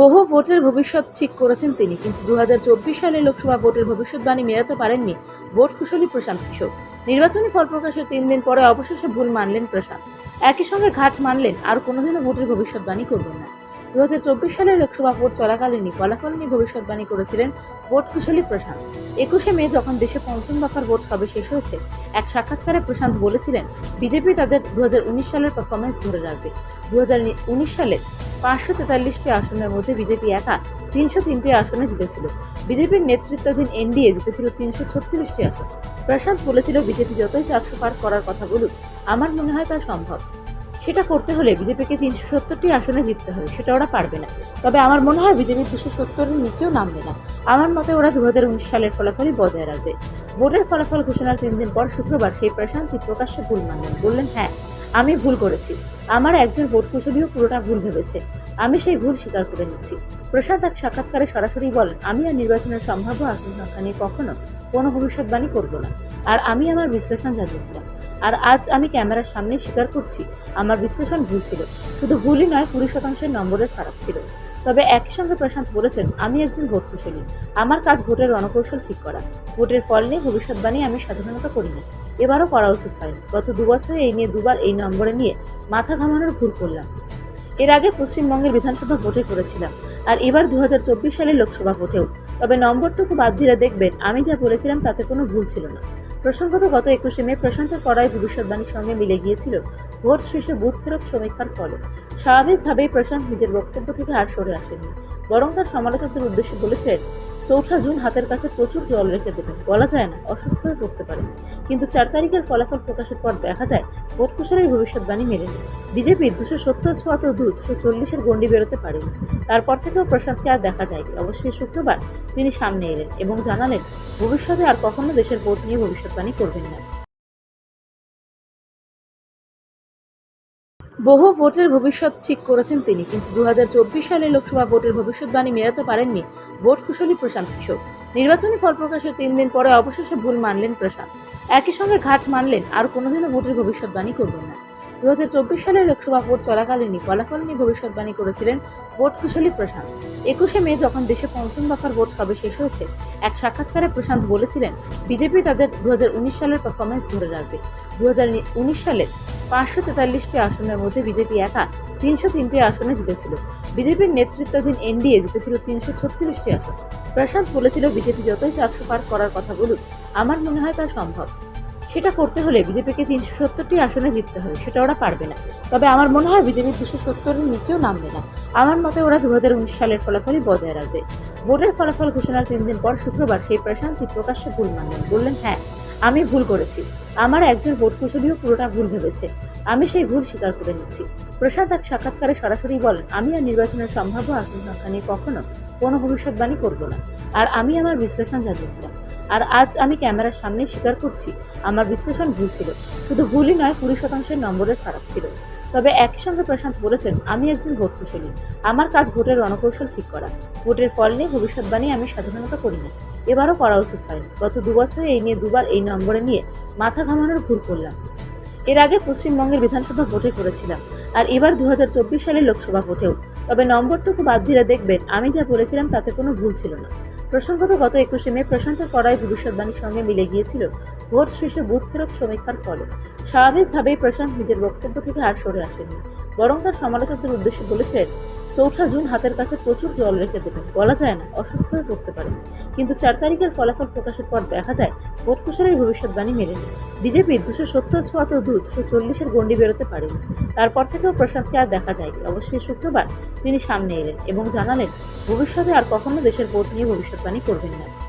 বহু ভোটের ভবিষ্যৎ ঠিক করেছেন তিনি, কিন্তু দু হাজার চব্বিশ সালে লোকসভা ভোটের ভবিষ্যৎবাণী মেরাতে পারেননি ভোট কুশলী প্রশান্ত কিশোর। নির্বাচনী ফল প্রকাশের তিন দিন পরে অবশেষে ভুল মানলেন প্রশান্ত। একই সঙ্গে ঘাট মানলেন, আর কোনোদিনও ভোটের ভবিষ্যৎবাণী করবেন না। দু হাজার চব্বিশ সালের লোকসভা ভোট চলাকালীনই ফলাফল নিয়ে ভবিষ্যৎবাণী করেছিলেন ভোট কুশলী প্রশান্ত। একুশে মে যখন দেশে পঞ্চম দফার ভোট সবে শেষ হয়েছে, এক সাক্ষাৎকারে প্রশান্ত বলেছিলেন, বিজেপি তাদের দুহাজার উনিশ সালের পারফরমেন্স ধরে রাখবে। দুহাজার উনিশ সালে পাঁচশো তেতাল্লিশটি আসনের মধ্যে বিজেপি একা তিনশো তিনটি আসনে জিতেছিল। বিজেপির নেতৃত্বাধীন এনডিএ জিতেছিল তিনশো ছত্রিশটি আসন। প্রশান্ত বলেছিল, বিজেপি যতই চারশো পার করার কথা বলুক, আমার মনে হয় তা সম্ভব। সেটা করতে হলে বিজেপিকে তিনশো সত্তরটি আসনে জিততে হবে, সেটা ওরা পারবে না। তবে আমার মনে হয় বিজেপি দুশো সত্তরের নিচেও নামবে না। আমার মতে ওরা দু হাজার উনিশ সালের ফলাফলই বজায় রাখবে। ভোটের ফলাফল ঘোষণার তিন দিন পর শুক্রবার সেই প্রশান্তি প্রকাশ্যে ভুল মানলেন বললেন হ্যাঁ আমি ভুল করেছি। আমার একজন ভোট কুশলীও পুরোটা ভুল ভেবেছে। আমি সেই ভুল স্বীকার করে নিচ্ছি। প্রসাদ এক সাক্ষাৎকারে সরাসরি বলেন, আমি আর নির্বাচনের সম্ভাব্য আসন সংখ্যা নিয়ে কখনো কোনো ভবিষ্যৎবাণী করব না। আর আমি আমার বিশ্লেষণ জানিয়েছিলাম। আর আজ আমি ক্যামেরার সামনে স্বীকার করছি, আমার বিশ্লেষণ ভুল ছিল। শুধু ভুলই নয়, কুড়ি শতাংশের নম্বরের ফারাক ছিল। তবে একই সঙ্গে প্রশান্ত বলেছেন, আমি একজন ভোট কুশলী আমার কাজ ভোটের রণকৌশল ঠিক করা। ভোটের ফল নিয়ে ভবিষ্যৎবাণী আমি সাধারণত করি না। এবারও করা উচিত হয়নি। গত দু বছরে এই নিয়ে দুবার এই নম্বরে নিয়ে মাথা ঘামানোর ভুল করলাম। এর আগে পশ্চিমবঙ্গের বিধানসভা ভোটে করেছিলাম, আর এবার চব্বিশ সালের লোকসভা ভোটেও। তবে নম্বরটুকু বাদ দিলে দেখবেন, আমি যা বলেছিলাম তাতে কোনো ভুল ছিল না। প্রসঙ্গত গত একুশে মে প্রশান্তের করাই ভবিষ্যৎবাণীর সঙ্গে মিলে গিয়েছিল ভোট শেষে বুথ ফেরত সমীক্ষার ফলে। স্বাভাবিকভাবেই প্রশান্ত নিজের বক্তব্য থেকে আর সরে আসেননি, বরং তার সমালোচকদের উদ্দেশ্যে বলেছিলেন চৌঠা জুন হাতের কাছে প্রচুর জল রেখে দেবেন। বলা যায় না, অসুস্থ হয়ে পড়তে পারে কিন্তু চার তারিখের ফলাফল প্রকাশের পর দেখা যায়, ভোট কুশলের ভবিষ্যৎবাণী মেলেনি বিজেপির দুশো সত্তর ছোয়াত দূর দুশো চল্লিশের গণ্ডি বেরোতে পারেনি। তারপর থেকেও প্রসাদকে আর দেখা যায়নি। অবশ্যই শুক্রবার তিনি সামনে এলেন এবং জানালেন, ভবিষ্যতে আর কখনো দেশের ভোট নিয়ে ভবিষ্যৎবাণী করবেন না। বহু ভোটের ভবিষ্যৎ ঠিক করেছেন তিনি, কিন্তু দু হাজার চব্বিশ সালে লোকসভা ভোটের ভবিষ্যৎবাণী মেলাতে পারেননি ভোট কুশলী প্রশান্ত কিশোর। নির্বাচনী ফল প্রকাশের তিন দিন পরে অবশেষে ভুল মানলেন প্রশান্ত। একই সঙ্গে ঘাট মানলেন, আর কোনোদিনও ভোটের ভবিষ্যৎবাণী করবেন না। দু সালে লোকসভা ভোট চলাকালীনই ফলাফল নিয়ে ভবিষ্যৎবাণী করেছিলেন ভোট কুশলী প্রশান্ত। একুশে মে যখন দেশে পঞ্চম দফার ভোট সবে শেষ হয়েছে, এক সাক্ষাৎকারে প্রশান্ত বলেছিলেন, বিজেপি তাদের দু হাজার উনিশ সালের পারফরমেন্স ধরে রাখবে। দু হাজার উনিশ সালে পাঁচশো তেতাল্লিশটি আসনের মধ্যে বিজেপি একা তিনশো তিনটি আসনে জিতেছিল। বিজেপির নেতৃত্বাধীন এনডিএ জিতেছিল তিনশো ছত্রিশটি আসন। প্রশান্ত বলেছিল, বিজেপি যতই চারশো পার করার কথা বলুক, আমার মনে হয় তা সম্ভব। সেটা করতে হলে বিজেপিকে তিনশো সত্তরটি আসনে জিততে হবে, সেটা ওরা পারবে না। তবে আমার মনে হয় বিজেপি দুশো সত্তরের নিচেও নামবে না। আমার মতে ওরা দু হাজার উনিশ সালের ফলাফলই বজায় রাখবে। ভোটের ফলাফল ঘোষণার তিন দিন পর শুক্রবার সেই প্রশান্তি প্রকাশ্যে ভুল মানলেন বললেন হ্যাঁ আমি ভুল করেছি। আমার একজন ভোট কুশলীও পুরোটা ভুল ভেবেছে। আমি সেই ভুল স্বীকার করে নিচ্ছি। প্রসাদ এক সাক্ষাৎকারে সরাসরি বলেন, আমি আর নির্বাচনের সম্ভাব্য আসন সংখ্যা নিয়ে কখনো কোনো ভবিষ্যৎবাণী করব না। আর আমি আমার বিশ্লেষণ জানিয়েছিলাম। আর আজ আমি ক্যামেরার সামনে স্বীকার করছি, আমার বিশ্লেষণ ভুল ছিল। শুধু ভুলই নয়, কুড়ি শতাংশের নম্বরের খারাপ ছিল। তবে একই সঙ্গে প্রশান্ত বলেছেন, আমি একজন ভোট কুশলী আমার কাজ ভোটের রণকৌশল ঠিক করা। ভোটের ফল নিয়ে ভবিষ্যৎবাণী আমি সাধারণত করি না। এবারও করা উচিত হয় গত দুবছরে এই নিয়ে দুবার এই নম্বরে নিয়ে মাথা ঘামানোর ভুল করলাম। এর আগে পশ্চিমবঙ্গের বিধানসভা ভোটে করেছিলাম। আর এবার দু সালে লোকসভা ভোটেও তবে নম্বরটুকু বাদ দিলে দেখবেন, আমি যা বলেছিলাম তাতে কোনো ভুল ছিল না। প্রসঙ্গত গত একুশে মে প্রশান্তের করাই ভবিষ্যৎবাণীর সঙ্গে মিলে গিয়েছিল ভোট শেষে বুথ ফেরত সমীক্ষার ফলে। স্বাভাবিকভাবেই প্রশান্ত নিজের বক্তব্য থেকে আর সরে আসেননি, বরং তার সমালোচকদের উদ্দেশ্যে বলেছিলেন চৌঠা জুন হাতের কাছে প্রচুর জল রেখে দেবেন। বলা যায় না, অসুস্থ হয়ে পড়তে পারে। কিন্তু চার তারিখের ফলাফল প্রকাশের পর দেখা যায়, ভোট কুশলের ভবিষ্যৎবাণী মেলেনি বিজেপি দুশো সত্তর ছোয়াত দু দুশো চল্লিশের গণ্ডি বেরোতে পারেনি তারপর থেকেও প্রসাদকে আর দেখা যায়নি। অবশ্যই শুক্রবার তিনি সামনে এলেন এবং জানালেন, ভবিষ্যতে আর কখনো দেশের ভোট নিয়ে ভবিষ্যৎবাণী করবেন না।